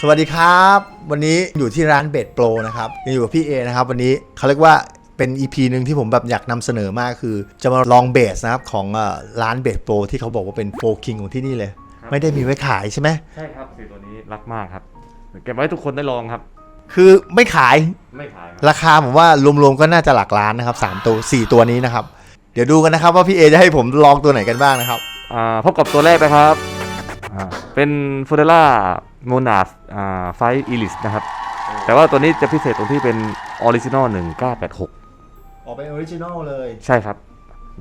สวัสดีครับ วันนี้อยู่ที่ร้านเบดโปรนะครับยังอยู่กับพี่เอนะครับ วันนี้เขาเรียกว่าเป็น EP หนึ่งที่ผมแบบอยากนำเสนอมากคือ จะมาลองเบสนะครับของเอ่อร้านเบดโปรที่เขาบอกว่าเป็นโฟคิงของที่นี่เลย ครับ ไม่ได้มีไว้ขายใช่ไหมใช่ครับสีตัวนี้รักมากครับเก็บไว้ให้ทุกคนได้ลองครับ คือไม่ขายไม่ขายครับราคาผมว่ารวมๆก็น่าจะหลักล้านนะครับสามตัวสี่ตัวนี้นะครับ เดี๋ยวดูกันนะครับว่าพี่เอจะให้ผมลองตัวไหนกันบ้างนะครับ อ่าพบกับตัวแรกนะครับอ่าเป็นฟูเดล่า โมนาสอ่าไฟอีลิสนะครับ แต่ว่าตัวนี้จะพิเศษตรงที่เป็นออริจินอล1986ออกเป็นออริจินอลเลย ใช่ครับ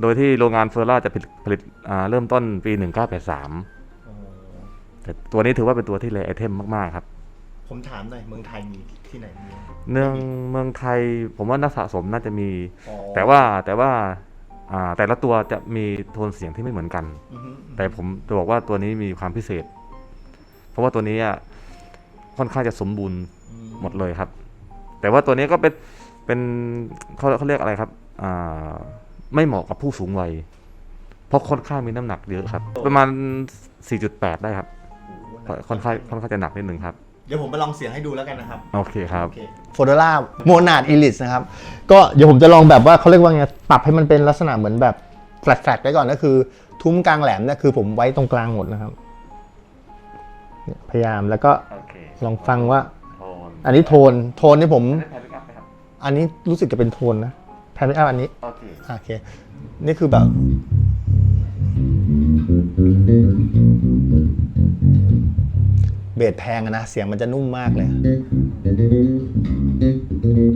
โดยที่โรงงานเฟอร์ราจะผลิตผลิตอ่าเริ่มต้นปี1983แต่ตัวนี้ถือว่าเป็นตัวที่เลไอเทมมากๆครับ ผมถามหน่อยเมืองไทยมีที่ไหนมีเมืองเมืองไทยผมว่านักสะสมน่าจะมีอ๋อแต่ว่าแต่ว่าอ่าแต่ละตัวจะมีโทนเสียงที่ไม่เหมือนกันอือฮึแต่ผมจะบอกว่าตัวนี้มีความพิเศษ เพราะว่าตัวนี้อะค่อนข้างจะสมบูรณ์อืหมดเลยครับ แต่ว่าตัวนี้ก็เป็นเป็นเขาเขาเรียกอะไรครับอ่าไม่เหมาะกับผู้สูงวัย เพราะค่อนข้างมีน้ำหนักเยอะครับ ประมาณ 4.8 ได้ครับ ค่อนข้างค่อนข้างจะหนักนิดหนึ่งครับ เดี๋ยวผมไปลองเสียงให้ดูแล้วกันนะครับ โอเคครับโฟโดล่าโมนาดอีลิสนะครับ ก็เดี๋ยวผมจะลองแบบว่าเขาเรียกว่าไงปรับให้มันเป็นลักษณะเหมือนแบบแฟลตๆไว้ก่อนก็คือ ทุ้มกลางแหลมเนี่ยคือผมไว้ตรงกลางหมดนะครับ เนี่ยพยายามแล้วก็โอเคลองฟังว่า โทนอันนี้โทนโทนนี่ผมได้แพนพิกอัพไหมครับอันนี้รู้สึกจะเป็นโทนนะแพนไม่เอาอันนี้โอเคอะโอเค นี่คือแบบ เบสแพงอะนะ เสียงมันจะนุ่มมากเลย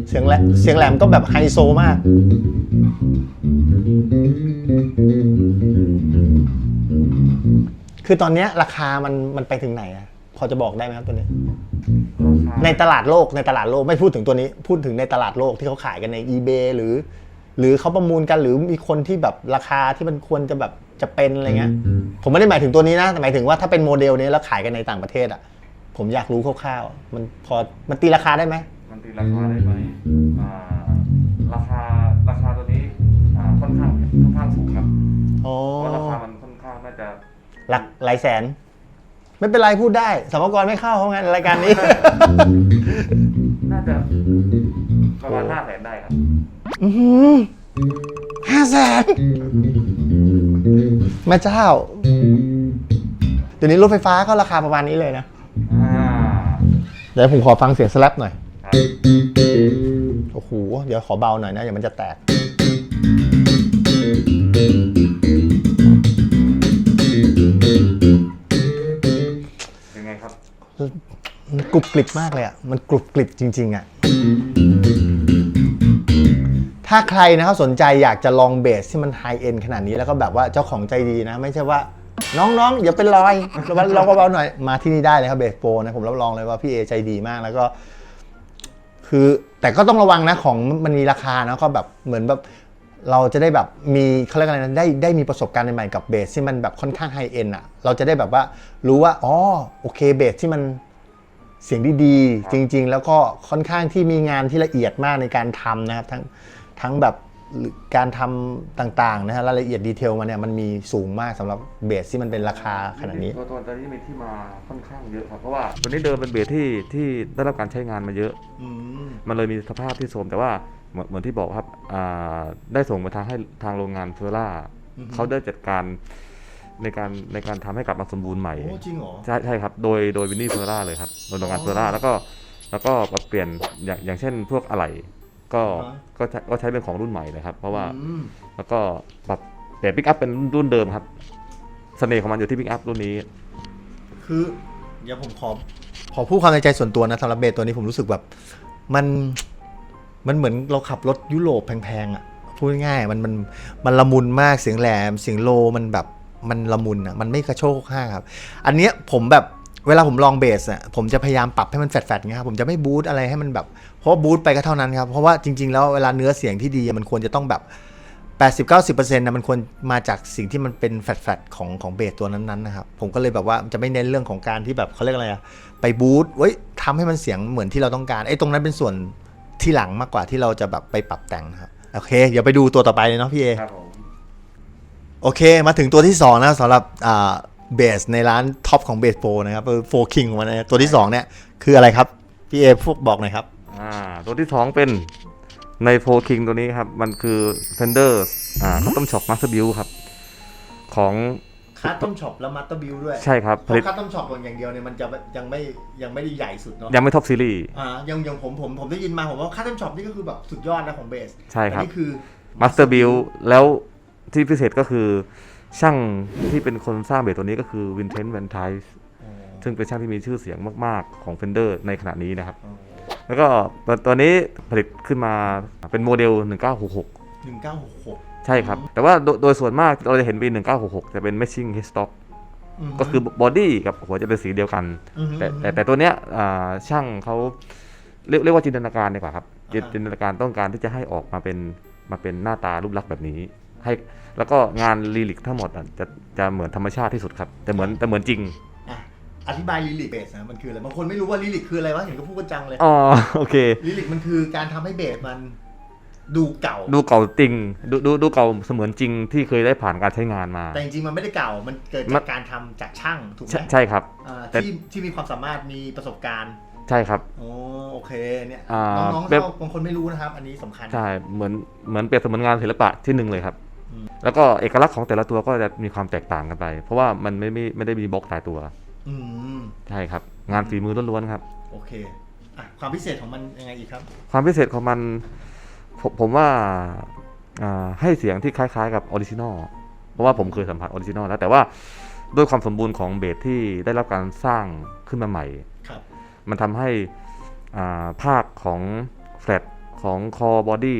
เสียงแหลมเสียงแหลมก็แบบไฮโซมาก คือตอนเนี้ยราคามันมันไปถึงไหนอะพอจะบอกได้ไหมครับตัวนี้ ในตลาดโลกในตลาดโลกไม่พูดถึงตัวนี้ พูดถึงในตลาดโลกที่เขาขายกันใน eBay หรือ หรือเขาประมูลกันหรือมีคนที่แบบราคาที่มันควรจะแบบจะเป็นอะไรเงี้ย ผมไม่ได้หมายถึงตัวนี้นะแต่หมายถึงว่าถ้าเป็นโมเดลนี้แล้วขายกันในต่างประเทศอะ ผมอยากรู้คร่าวๆมันพอมันตีราคาได้ไหมมันตีราคาได้ไหมอ่าราคาราคาตัวนี้อ่าค่อนข้างค่อนข้างสูงครับ อ๋อ เพราะราคา หลักหลายแสน ไม่เป็นไรพูดได้สมกรไม่เข้าเขาไงรายการนี้ น่าจะประมาณห้าแสนได้ครับห้าแสนแม่เจ้าเดี๋ยวนี้รถไฟฟ้าก็ราคาประมาณนี้เลยนะ อ่า เดี๋ยวผมขอฟังเสียงสแลปหน่อย ครับ โอ้โห เดี๋ยวขอเบาหน่อยนะอย่ามันจะแตก กรุบกริบมากเลยอะ มันกรุบกริบจริง ๆ อะ ถ้าใครนะครับสนใจอยากจะลองเบสที่มันไฮเอ็นขนาดนี้แล้วก็แบบว่าเจ้าของใจดีนะ ไม่ใช่ว่าน้องๆอย่าเป็นรอยระวังลองเบาๆหน่อย มาที่นี่ได้เลยครับเบสโปรนะผมรับรองเลยว่าพี่เอใจดีมากแล้วก็ คือแต่ก็ต้องระวังนะของมันมีราคานะก็แบบเหมือนแบบเราจะได้แบบมีเขาเรียกอะไรนะได้ได้มีประสบการณ์ใหม่ๆกับเบสที่มันแบบค่อนข้างไฮเอ็นอะ เราจะได้แบบว่ารู้ว่าอ๋อโอเคเบสที่มัน เสียงดีๆ จริง ๆ แล้วก็ค่อนข้างที่มีงานที่ละเอียดมากในการทำนะครับ ทั้งทั้งแบบการทำต่างๆนะฮะรายละเอียดดีเทลมาเนี่ยมันมีสูงมากสำหรับเบสที่มันเป็นราคาขนาดนี้ ตัวตัวตัวนี้มีที่มาค่อนข้างเยอะครับเพราะว่าตัวนี้เดิมเป็นเบสที่ที่ได้รับการใช้งานมาเยอะ มันเลยมีสภาพที่โทรมแต่ว่าเหมือนเหมือนที่บอกครับอ่าได้ส่งไปทางให้ทางโรงงานเฟอร์ราอือฮึเขาได้จัดการ ในการในการทำให้กลับมาสมบูรณ์ใหม่ โอ้จริงเหรอ ใช่ใช่ครับ โดยโดยวินนี่เฟอร์ราเลยครับ โดยโรงงานเฟอร์ราแล้วก็แล้วก็ปรับเปลี่ยนอย่างอย่างเช่นพวกอะไหล่ก็อ่าฮะ ก็ใช้ก็ใช้เป็นของรุ่นใหม่เลยครับ เพราะว่าอืมแล้วก็ปรับเปลี่ยนปิกอัพเป็นรุ่นเดิมครับ เสน่ห์ของมันอยู่ที่ปิกอัพรุ่นนี้ คือเดี๋ยวผมขอขอพูดความในใจส่วนตัวนะสำหรับเบสตัวนี้ผมรู้สึกแบบมันมันเหมือนเราขับรถยุโรปแพงๆอะพูดง่ายๆมันมันมันละมุนมากเสียงแหลมเสียงโลมันแบบ มันละมุนอะมันไม่กระโชกห้างครับ อันเนี้ยผมแบบเวลาผมลองเบสอะผมจะพยายามปรับให้มันแฟดๆเงี้ยครับผมจะไม่บูทอะไรให้มันแบบเพราะบูทไปก็เท่านั้นครับเพราะว่าจริง ๆ แล้วเวลาเนื้อเสียงที่ดีมันควรจะต้องแบบ80-90%นะมันควรมาจากสิ่งที่มันเป็นแฟลตๆของของเบสตัวนั้นๆนะครับผมก็เลยแบบว่าจะไม่เน้นเรื่องของการที่แบบเขาเรียกอะไรอะไปบูทเว้ยทำให้มันเสียงเหมือนที่เราต้องการไอ้ตรงนั้นเป็นส่วนที่หลังมากกว่าที่เราจะแบบไปปรับแต่งนะครับโอเค เดี๋ยวไปดูตัวต่อไปเลยเนาะพี่เอครับผม โอเคมาถึงตัวที่2นะครับสำหรับอ่าเบสในร้านท็อปของเบสโฟนะครับโฟคิงของมันนะตัวที่สองเนี่ย คืออะไรครับ พี่เอพวกบอกหน่อยครับอ่าตัวที่สองเป็นในโฟคิงตัวนี้ครับ มันคือ Fender อ่าคัตตอมช็อปมาสเตอร์บิวครับ ของคัสตอมช็อปแล้วมัตเตอร์บิลด้วย ใช่ครับเพผลิตราะคัสตอมช็อปอย่างเดียวเนี่ยมันจะยังไม่ยังไม่ได้ใหญ่สุดเนาะยังไม่ท็อปซีรีส์อ่ายังยังผมผมผมได้ยินมาผมว่าคัสตอมช็อปนี่ก็คือแบบสุดยอดนะของเบสใช่ครับอันนี่คือมาสเตอร์บิลแล้ว ที่พิเศษก็คือช่างที่เป็นคนสร้างเบสตัวนี้ก็คือวินเทนต์แวนไทส์อ๋อซึ่งเป็นช่างที่มีชื่อเสียงมาก ๆ ของ Fender ในขณะนี้นะครับอ๋อแล้วก็ตัวตัวนี้ผลิตขึ้นมาเป็นโมเดล 1966หนึ่งเก้าหกหกใช่ครับ แต่ว่าโดยโดยส่วนมากเราจะเห็นเป็น1966 จะเป็น matching headstock ก็คือบอดี้กับหัวจะเป็นสีเดียวกัน แต่แต่แต่ตัวเนี้ยอ่าช่างเขาเรียกเรียกว่าจินตนาการดีกว่าครับจินอ่าฮะจินตนาการต้องการที่จะให้ออกมาเป็นมาเป็นหน้าตารูปลักษณ์แบบนี้ ให้แล้วก็งานลีลิกทั้งหมดอะจะจะเหมือนธรรมชาติที่สุดครับ แต่เหมือนแต่เหมือนจริงอะอธิบายลิลิกเบสนะมันคืออะไรบางคนไม่รู้ว่าลิลิกคืออะไรวะเห็นก็พูดกันจังเลยอ๋อโอเคลิลิกมันคือการทำให้เบสมันดูเก่า ดูเก่าจริงดูดูดูเก่าเสมือนจริงที่เคยได้ผ่านการใช้งานมา แต่จริงๆมันไม่ได้เก่ามันเกิดมัจากนการทำจากช่างถูกไหมใช่ใช่ครับ อ่าแต่ ที่ที่มีความสามารถมีประสบการณ์ใช่ครับ โอ้โอเคเนี่ยอ่าน้องๆแบบเราบางคนไม่รู้นะครับ อันนี้สำคัญ ใช่เหมือนเหมือนเปรียบเสมือนงานศิลปะที่หนึ่งเลยครับอืม แล้วก็เอกลักษณ์ของแต่ละตัวก็จะมีความแตกต่างกันไป เพราะว่ามันไม่ไม่ไม่ได้มีบล็อกตายตัว อืมใช่ครับ งานฝีมือล้วนๆครับ โอเคอะความพิเศษของมันยังไงอีกครับ ความพิเศษของมัน ผมผมว่าอ่าให้เสียงที่คล้ายๆกับออริจินอลเพราะว่าผมเคยสัมผัสออริจินอลแล้วแต่ว่าด้วยความสมบูรณ์ของเบสที่ได้รับการสร้างขึ้นมาใหม่ ครับ มันทำให้อ่าภาคของแฟลตของคอบอดี้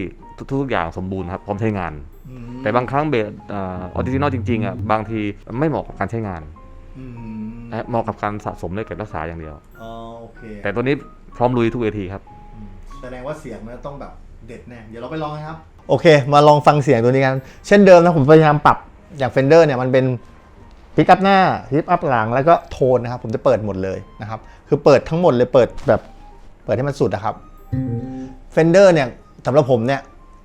ทุกๆอย่างสมบูรณ์ครับพร้อมใช้งานอืม แต่บางครั้งเบสออริจินอลจริงๆอะบางทีไม่เหมาะกับการใช้งานอืมและเหมาะกับการสะสมและเก็บรักษาอย่างเดียวอ๋อโอเคแต่ตัวนี้พร้อมลุยทุกเวทีครับอืมแสดงว่าเสียงมันต้องแบบเด็ดแน่เดี๋ยวเราไปลองกันครับ โอเค มาลองฟังเสียงตัวนี้กัน เช่นเดิมนะผมพยายามปรับอย่าง Fender เนี่ยมันเป็นพิกอัพหน้าพิกอัพหลังแล้วก็โทนนะครับ ผมจะเปิดหมดเลยนะครับ คือเปิดทั้งหมดเลยเปิดแบบเปิดให้มันสุดนะครับ Fender เนี่ยสำหรับผมเนี่ย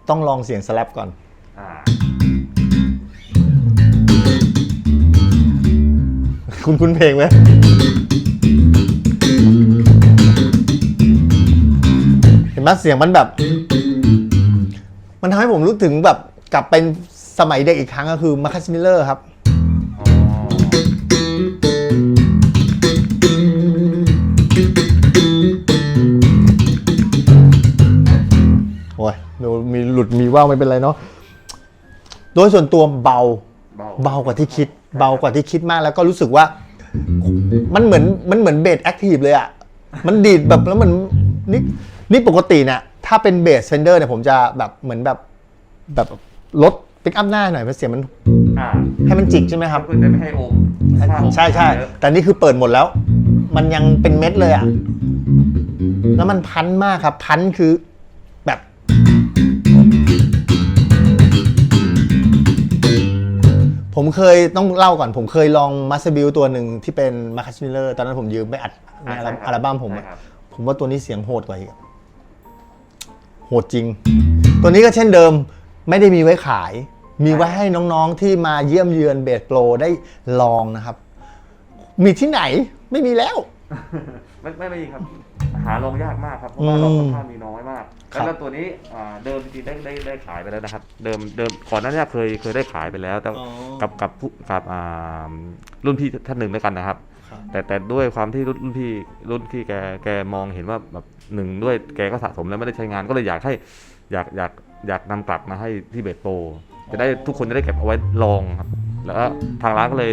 ต้องลองเสียงสแลปก่อน คุณคุณเพลงไหมเห็นไหมเสียงมันแบบ มันทำให้ผมรู้ถึงแบบกลับเป็นสมัยเด็กอีกครั้งก็คือมาคัสมิลเลอร์ครับโอ้ยเดี๋ยวมีหลุดมีว่าวไม่เป็นไรเนาะ โดยส่วนตัวเบาเบากว่าที่คิด เบากว่าที่คิดมากแล้วก็รู้สึกว่า มันเหมือนมันเหมือนเบสแอคทีฟเลยอะมันดีดแบบแล้วมันนี่นี่ปกติเนี่ยถ้าเป็นเบสเฟนเดอร์เนี่ยผมจะแบบเหมือนแบบแบบลดปิกอัพหน้าหน่อยเพราะเสียงมันอ่าให้มันจิกใช่ไหมครับเพื่อจะไม่ให้โอมใช่ใช่แต่นี่คือเปิดหมดแล้ว มันยังเป็นเม็ดเลยอะแล้วมันพันมากครับ พันคือ ผมเคยต้องเล่าก่อนผมเคยลองมาสเตอร์บิลตัวหนึ่งที่เป็นมาคัสมิลเลอร์ตอนนั้นผมยืมไปอัดในอัลบั้มอัลบั้มผมอะผมว่าตัวนี้เสียงโหดกว่าอีกอะโหดจริง ตัวนี้ก็เช่นเดิมไม่ได้มีไว้ขาย มีไว้ให้น้องๆที่มาเยี่ยมเยือนเบสโปรได้ลองนะครับ มีที่ไหนไม่มีแล้ว ไม่ไม่ไม่ครับ หาลงยากมากครับ เพราะว่าเราอืมค่อนข้างมีน้อยมาก ครับ แล้วตัวนี้อ่าเดิมจริงๆได้ได้ได้ขายไปแล้วนะครับ เดิมเดิมก่อนหน้านี้เคยเคยได้ขายไปแล้วแต่กับกับผู้กับอ่ารุ่นพี่ท่านหนึ่งด้วยกันนะครับ ครับ แต่แต่ด้วยความที่รุ่นรุ่นพี่รุ่นพี่แกแกมองเห็นว่าแบบหนึ่งด้วยแกก็สะสมแล้วไม่ได้ใช้งานก็เลยอยากให้อยากอยากอยากนำกลับมาให้ที่เบสโปรจะได้ทุกคนจะได้เก็บเอาไว้ลองครับ แล้วก็ทางร้านก็เลย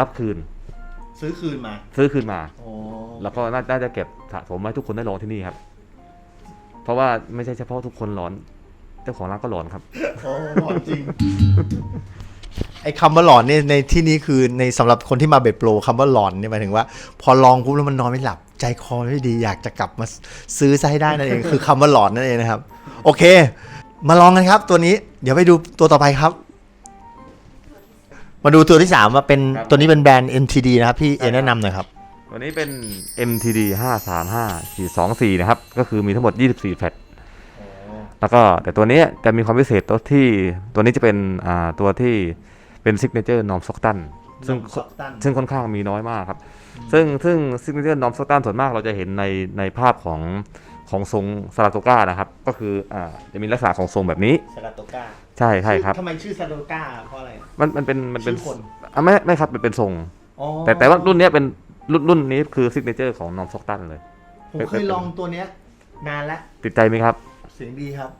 รับคืนซื้อคืนมาซื้อคืนมาโอ้แล้วก็น่าน่าจะเก็บสะสมไว้ทุกคนได้ลองที่นี่ครับเพ ราะว่าไม่ใช่เฉพาะทุกคนร้อน เจ้าของร้านก็ร้อนครับ โอ้หลอนจริง ไอ้คำว่าหลอนเนี่ยในที่นี้คือในสำหรับคนที่มาเบสโปรคำว่าหลอนเนี่ยหมายถึงว่า พอลองปุ๊บแล้วมันนอนไม่หลับใจคอไม่ดีอยากจะกลับมาซื้อซะให้ได้นั่นเองคือคำว่าหลอนนั่นเองนะครับ โอเค มาลองกันครับตัวนี้เดี๋ยวไปดูตัวต่อไปครับ มาดูตัวที่สามว่าเป็นครับ ตัวนี้เป็นแบรนด์ MTD นะครับพี่เอใช่ครับแนะนำหน่อยครับ วันนี้เป็น MTD 535 424 นะครับ ก็คือมีทั้งหมด 24 แฟลตแล้วก็แต่ตัวเนี้ยจะมีความพิเศษตัวที่ตัวนี้จะเป็นอ่าตัวที่เป็นซิกเนเจอร์นอมซ็อกตันซึ่งซ็อกตันซึ่งค่อนข้างมีน้อยมากครับ ซึ่งซึ่งซิกเนเจอร์นอมสตันส่วนมากเราจะเห็นในในภาพของของทรงซาราโตกานะครับ ก็คืออ่าจะมีลักษณะของทรงแบบนี้ ซาราโตกาใช่ใช่ครับ ทำไมชื่อซาราโตกาเพราะอะไร มันมันเป็นมันเป็นชื่อคน อะไม่ไม่ครับมันเป็นทรง อ๋อแต่แต่ว่ารุ่นเนี้ยเป็น รุ่นรุ่นนี้คือซิกเนเจอร์ของนอมสตันเลย ผมเคยลองตัวเนี้ย นานแล้วติดใจไหมครับ เสียงดีครับ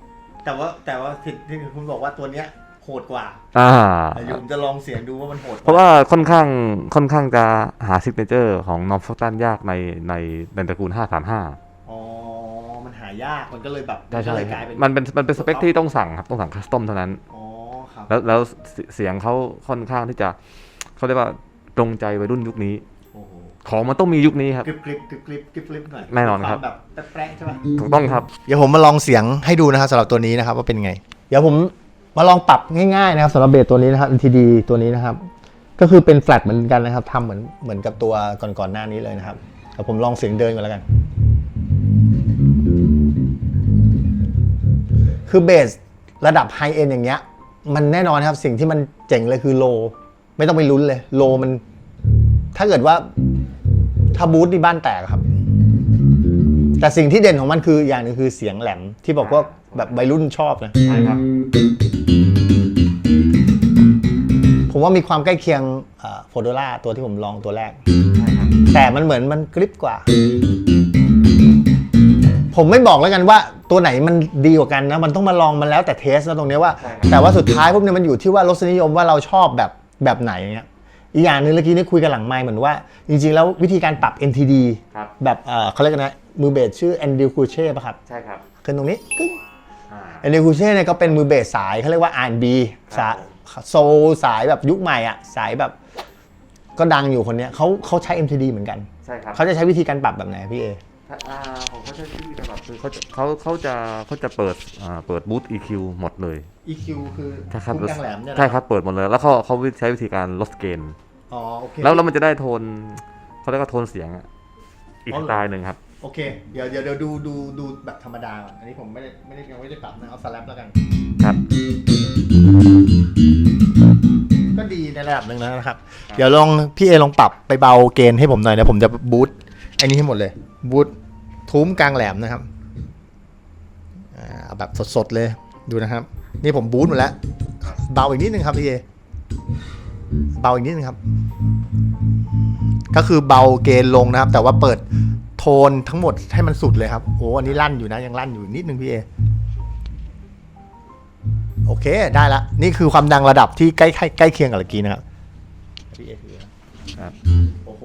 แต่ว่าแต่ว่าที่ที่คุณบอกว่าตัวเนี้ยโหดกว่าอ่าแต่อยู่ผมจะลองเสียงดูว่ามันโหดกเพราะว่าค่อนข้างค่อนข้างจะหาซิกเนเจอร์ของนอมสตันยากในในในตระกูล 535 อ๋อ มันหายากมันก็เลยแบบใช่ก็ใช่เลยกลายเป็นมันเป็นมันเป็นสเปคที่ต้องสั่งครับต้องสั่งคัสตอมเท่านั้น อ๋อครับแล้วแล้วเสีเสียงเขาค่อนข้างที่จะเขาเรียกว่าตรงใจวัยรุ่นยุคนี้โอ้โห ของมันต้องมียุคนี้ครับ กริบกริบกริบกริบกริบกริบหน่อยแน่นอนครับ วามแบบแปรๆใช่ปะถูกต้องครับ เดี๋ยวผมมาลองเสียงให้ดูนะครับสำหรับตัวนี้นะครับว่าเป็นไง เดี๋ยวผมมาลองปรับง่ายๆนะครับสำหรับเบสตัวนี้นะครับ NTD ตัวนี้นะครับ ก็คือเป็นแฟลตเหมือนกันนะครับทำเหมือนเหมือนกับตัวก่อนๆหน้านี้เลยนะครับเดี๋ยวผมลองเสียงเดินก่อนแล้วกัน คือเบสระดับไฮเอ็นอย่างเงี้ย มันแน่นอนครับสิ่งที่มันเจ๋งเลยคือโล ไม่ต้องไปลุ้นเลยโลมัน ถ้าเกิดว่า ถ้าบูทที่บ้านแตกครับ แต่สิ่งที่เด่นของมันคืออย่างหนึงคือเสียงแหลมที่บอกว่าแบบวัยรุ่นชอบนะ ใช่ครับ ผมว่ามีความใกล้เคียงโฟโดล่าตัวที่ผมลองตัวแรกใช่ครับแต่มันเหมือนมันกริปกว่า ผมไม่บอกแล้วกันว่าตัวไหนมันดีกว่ากันนะ มันต้องมาลองมันแล้วแต่เทสนะตรงเนี้ยว่าใช่ครับแต่ว่าสุดท้ายพวกเนี้ยมันอยู่ที่ว่ารสนิยมว่าเราชอบแบบแบบไหนเงี้ย อีกอย่างหนึ่งเมื่อกี้นี่คุยกันหลังไมค์เหมือนว่า จริงๆ แล้ววิธีการปรับ NTD ครับ แบบเอ่อเขาเรียกกันนะ มือเบสชื่อแอนดิวคูเช่ป่ะครับใช่ครับขึ้นตรงนี้กึ้งอ่า แอนดิวคูเช่เนี่ยก็เป็นมือเบสสายเขาเรียกว่า R&B สายโซลสายแบบยุคใหม่อะสายแบบก็ดังอยู่คนเนี้ยเขาเขาใช้ MTD เหมือนกัน ใช่ครับเขาจะใช้วิธีการปรับแบบไหนพี่เอ ถ้าอ่าของเขาใช้ชื่อแบบ คือเขาจะเขาเขาจะเขาจะเปิดอ่าเปิดบูท EQ หมดเลย EQ คือใช่ครับทุกกลางแหลมเนี่ยนะใช่ครับเปิดหมดเลย แล้วเขาเขาใช้วิธีการลดเกณฑ์อ๋อโอเคแล้วแล้วมันจะได้โทนเขาเรียกว่าโทนเสียงอะอีกอ๋อสเหรอไตล์หนึ่งครับ โอเค เดี๋ยวเดี๋ยวเดี๋ยวดูดูดูแบบธรรมดาก่อนอันนี้ผมไม่ได้ไม่ได้ยังไม่ได้ปรับนะเอาสแลปแล้วกัน ครับ ก็ดีในระดับหนึ่งแล้วนะครับ เดี๋ยวลองพี่เอลองปรับไปเบาเกณฑ์ให้ผมหน่อยนะ ผมจะบูทไอ้นี้ให้หมดเลย บูททุ้มกลางแหลมนะครับอ่าเอา แบบสดๆเลยดูนะครับ นี่ผมบูทหมดแล้ว เบาอีกนิดนึงครับพี่เอเบาอีกนิดนึงครับ ก็คือเบาเกณฑ์ลงนะครับ แต่ว่าเปิดโทนทั้งหมดให้มันสุดเลยครับโอ้อันนี้ลั่นอยู่นะ ยังลั่นอยู่นิดนึงพี่เอโอเคได้ละ นี่คือความดังระดับที่ใกล้ใกล้ใกล้เคียงกับเมื่อกี้นะครับพี่เอถือนะครับโอ้โห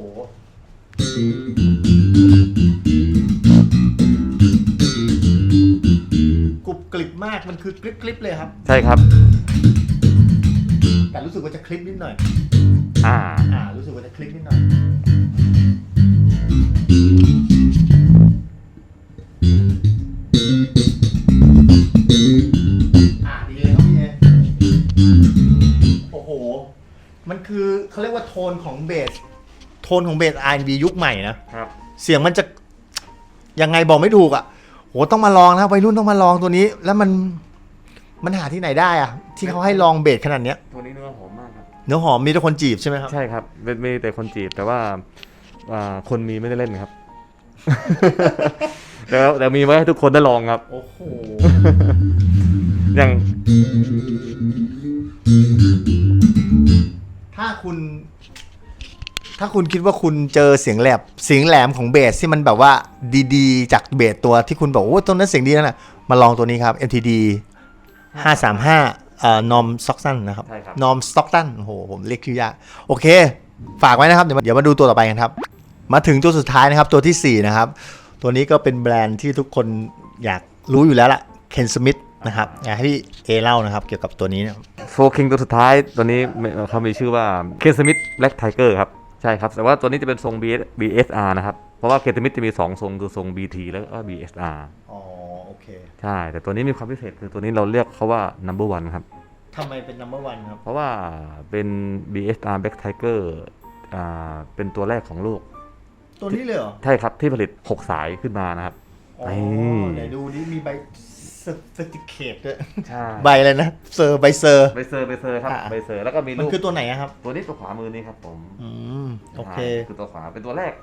กรุบกริบมากมันคือกริบกริบเลยครับ ใช่ครับ แต่รู้สึกว่าจะคลิปนิดหน่อย อ่า อ่า รู้สึกว่าจะคลิปนิดหน่อย อ่าดีเลยครับพี่เอโอ้โห มันคือเขาเรียกว่าโทนของเบส โทนของเบส R&B ยุคใหม่นะ ครับ เสียงมันจะยังไงบอกไม่ถูกอะโหต้องมาลองนะวัยรุ่นต้องมาลองตัวนี้ แล้วมันมันหาที่ไหนได้อะที่เขาให้ลองเบสขนาดเนี้ยตัวนี้เนื้อหอมมากครับ เนื้อหอมมีแต่คนจีบใช่ไหมครับ ใช่ครับเป็นมีแต่คนจีบแต่ว่าอ่าคนมีไม่ได้เล่นครับ แต่แต่มีไว้ให้ทุกคนได้ลองครับ โอ้โห อย่างถ้าคุณ ถ้าคุณคิดว่าคุณเจอเสียงแหลบเสียงแหลมของเบสที่มันแบบว่าดีๆ จากเบสตัวที่คุณบอกโอ้ตัวนั้นเสียงดีนะนะมาลองตัวนี้ครับ MTD 535เอ่อนอมสต็อกตันนะครับใช่ครับ นอมสต็อกตันโอ้โหผมเรียกชื่อยากโอเค ฝากไว้นะครับ เดี๋ยวมาเดี๋ยวมาดูตัวต่อไปกันครับ มาถึงตัวสุดท้ายนะครับตัวทีสี่ 4 นะครับ ตัวนี้ก็เป็นแบรนด์ที่ทุกคนอยากรู้อยู่แล้วล่ะเคนสมิธนะครับอยากให้พี่เอเล่านะครับ เกี่ยวกับตัวนี้นะครับโฟคิงตัวสุดท้ายตัวนี้เขามีชื่อว่าเคสมิธแบล็กไทเกอร์ครับ ใช่ครับ แต่ว่าตัวนี้จะเป็นทรง BS BSR นะครับ เพราะว่าเคสมิธจะมี 2 ทรงคือทรง BT แล้วก็ BSR อ๋อโอเคใช่ แต่ตัวนี้มีความพิเศษคือตัวนี้เราเรียกเขาว่า number one ครับ ทำไมเป็น number one ครับ เพราะว่าเป็น BSR Black Tiger อ่าเป็นตัวแรกของโลก ตัวนี้เลยเหรอ ใช่ครับที่ผลิต 6 สายขึ้นมานะครับอ๋อนี่ ไหนดูดิมีใบ sophisticated ด้วยใช่ใบอะไรนะเซอร์ใบเซอร์ ใบเซอร์ใบเซอร์ครับอ่า ใบเซอร์แล้วก็มีมันรูปคือตัวไหนอะครับ ตัวนี้ตัวขวามือนี่ครับผมอืม โอเคใช่คือตัวขวาเป็นตัวแรก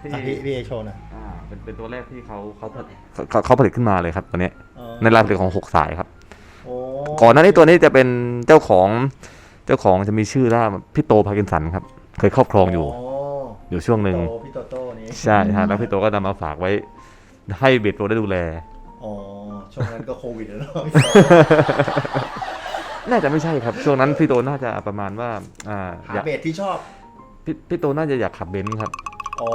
ที่อะพี่พี่เอโชว์หนะอ่าเป็นเป็นตัวแรกที่เขาเขาผลิตเขาเขาผลิตขึ้นมาเลยครับตัวเนี้ยในรายผลิตของหกสายครับโอ้ก่อนหน้านี้ตัวนี้จะเป็นเจ้าของเจ้าของจะมีชื่อว่าพี่โตพากินสันครับ เคยครอบครองอยู่โอยู่ช่วงหนึ่งโตพี่โตโต้นี้ใช่ฮะแล้วพี่โตก็นำมาฝากไว้ให้เบสโตได้ดูแล อ๋อ ช่วงนั้นก็โควิดแล้วเนาะน่าจะไม่ใช่ครับ ช่วงนั้นพี่โตน่าจะประมาณว่าอ่าอากหายเบสที่ชอบ พี่พี่โตน่าจะอยากขับเบนซ์ครับ อ๋อ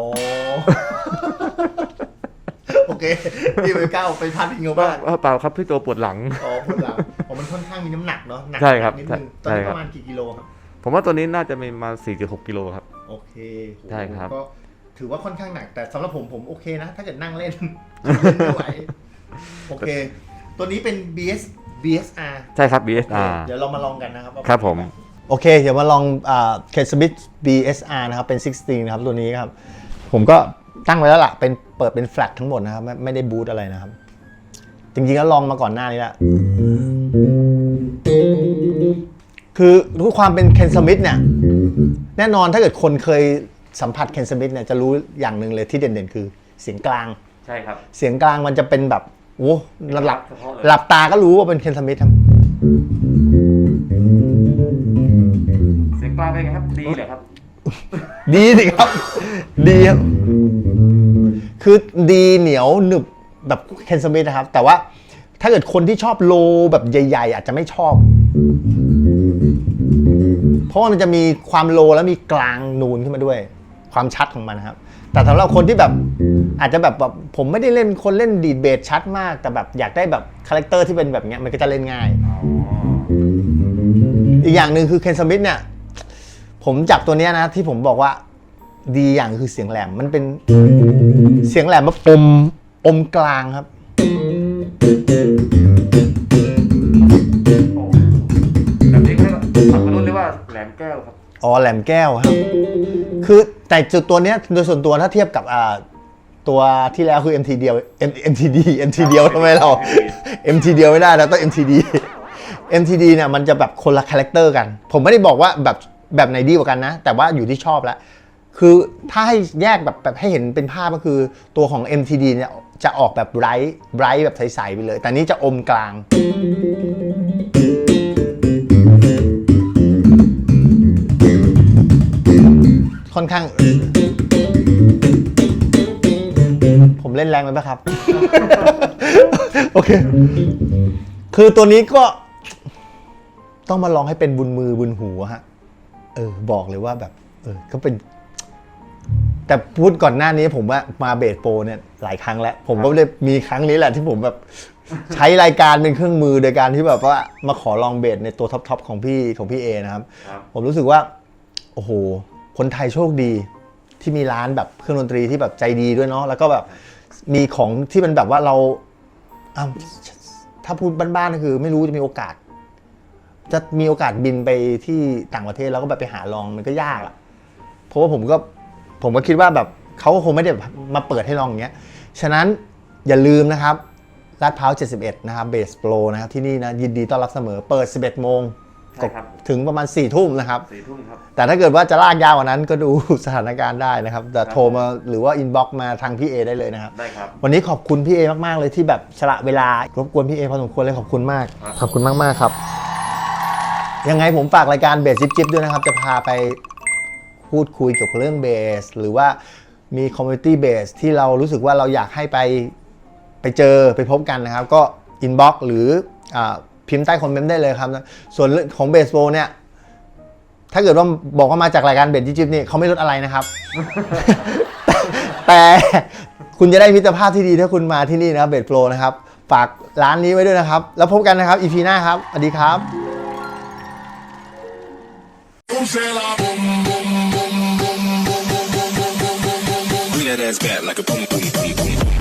โอเคพี่ไปก้าวไปพาดพิงเขาบ้างว่าเปล่าครับพี่โตปวดหลัง อ๋อปวดหลังอ๋อมันค่อนข้างมีน้ำหนักเนาะหนักใช่ครับนิดนึงตอนใช่นี้คปรับ ระมาณกี่กิโลครับ ผมว่าตัวนี้น่าจะมีมา 4.6กิโลครับ โอเคโหใช่ครับ ก็ถือว่าค่อนข้างหนัก แต่สำหรับผมผมโอเคนะ ถ้าเกิดนั่งเล่นเล่นไม่ไหว โอเค ตัวนี้เป็น BS BSR ใช่ครับโอเค BSR เดี๋ยวเรามาลองกันนะครับว่าครับผม โอเค เดี๋ยวมาลองเคสบิ t BSR นะครับ เป็น 16 นะครับ ตัวนี้ครับ ผมก็ตั้งไว้แล้วล่ะ เป็นเปิดเป็นแฟลตทั้งหมดนะครับ ไม่ไม่ได้บูตอะไรนะครับ จริงๆแล้วลองมาก่อนหน้านี้แล้ว คือรู้ความเป็นเคนสมิธเนี่ย แน่นอนถ้าเกิดคนเคยสัมผัสเคนสมิธเนี่ยจะรู้อย่างหนึ่งเลยที่เด่นๆ คือเสียงกลาง ใช่ครับ เสียงกลางมันจะเป็นแบบ โอ้หลับเฉพาะเลยหลับตาก็รู้ว่าเป็นเคนสมิธครับเสียงกลางเป็นไงครับ ดีเลยครับ ดีสิครับ ดีครับ คือดีเหนียวหนึบแบบเคนสมิธนะครับ แต่ว่าถ้าเกิดคนที่ชอบโลแบบใหญ่ ๆ อาจจะไม่ชอบ เพราะว่ามันจะมีความโลแล้วมีกลางนูนขึ้นมาด้วย ความชัดของมันนะครับ แต่สำหรับคนที่แบบอาจจะแบบแบบผมไม่ได้เล่นคนเล่นดีดเบสชัดมาก แต่แบบอยากได้แบบคาแรคเตอร์ที่เป็นแบบเนี้ยมันก็จะเล่นง่าย อีกอย่างหนึ่งคือเคนสมิธเนี่ยผมจับตัวเนี้ยนะที่ผมบอกว่าดีอย่างคือเสียงแหลมมันเป็นเสียงแหลมแบบอมอมกลางครับ แบบนี้เขาเรียกว่าสับปะรดเรียกว่าแหลมแก้วครับ อ๋อแหลมแก้วครับ คือ แต่จุดตัวเนี้ยโดยส่วนตัวถ้าเทียบกับอ่าตัวที่แล้วคือ MT เดียว M MTD MT เดียวทำไมเรา MT เดียวไม่ได้เราต้อง MTD MTD เนี่ยมันจะแบบคนละคาแรคเตอร์กัน ผมไม่ได้บอกว่าแบบแบบไหนดีกว่ากันนะ แต่ว่าอยู่ที่ชอบแล้วคือถ้าให้แยกแบบแบบให้เห็นเป็นภาพก็คือตัวของ MTD เนี่ยจะออกแบบไบรท์ไบรท์แบบใสๆไปเลย แต่นี้จะอมกลาง อนข้าง ผมเล่นแรงไปไหมครับ โอเค คือตัวนี้ก็ ต้องมาลองให้เป็นบุญมือบุญหูอะฮะ เออ บอกเลยว่าแบบ เออ ก็เป็น แต่พูดก่อนหน้านี้ผมว่ามาเบสโปรเนี่ยหลายครั้งแล้ว ผมก็เลยมีครั้งนี้แหละที่ผมแบบใช้รายการเป็นเครื่องมือโดยการที่แบบว่ามาขอลองเบสในตัวท็อปๆของพี่ของพี่เอนะครับครับผมรู้สึกว่า โอ้โห คนไทยโชคดีที่มีร้านแบบเครื่องดนตรีที่แบบใจดีด้วยเนาะแล้วก็แบบมีของที่มันแบบว่าเราถ้าพูดบ้านๆก็คือ ไม่รู้จะมีโอกาส จะมีโอกาสบินไปที่ต่างประเทศแล้วก็แบบไปหาลองมันก็ยากอะเพราะว่าผมก็ผมก็คิดว่าแบบเขาก็คงไม่ได้มาเปิดให้ลองอย่างเงี้ยฉะนั้นอย่าลืมนะครับลาดพร้าว 71 นะครับเบสโปรนะครับที่นี่นะยินดีต้อนรับเสมอเปิด 11 โมง ใช่ครับ ถึงประมาณ4ทุ่มนะครับ สี่ทุ่มครับ แต่ถ้าเกิดว่าจะลากยาวกว่านั้นก็ดูสถานการณ์ได้นะครับ แต่โทรมาหรือว่าอินบ็อกมาทางพี่เอได้เลยนะครับ ได้ครับ วันนี้ขอบคุณพี่เอมาก ๆ เลยที่แบบสละเวลารบกวนพี่เอพอสมควรเลยขอบคุณมาก ครับ ขอบคุณมาก ๆ ครับ ยังไงผมฝากรายการเบสจิบจิบด้วยนะครับ จะพาไปพูดคุยเกี่ยวกับเรื่องเบส หรือว่ามีคอมมูนิตี้เบสที่เรารู้สึกว่าเราอยากให้ไปไปเจอไปพบกันนะครับ ก็อินบ็อกหรืออา พิมพ์ใต้คอมเมนต์ได้เลยครับ ส่วนของเบสโบเนี่ย ถ้าเกิดว่าบอกว่ามาจากรายการเบสจิ๊บนี่เขาไม่ลดอะไรนะครับ แต่คุณจะได้มิตรภาพที่ดีถ้าคุณมาที่นี่นะครับเบสโปรนะครับ ฝากร้านนี้ไว้ด้วยนะครับ แล้วพบกันนะครับอีพีหน้าครับสวัสดีครับ That's back like a boom boom boom boom.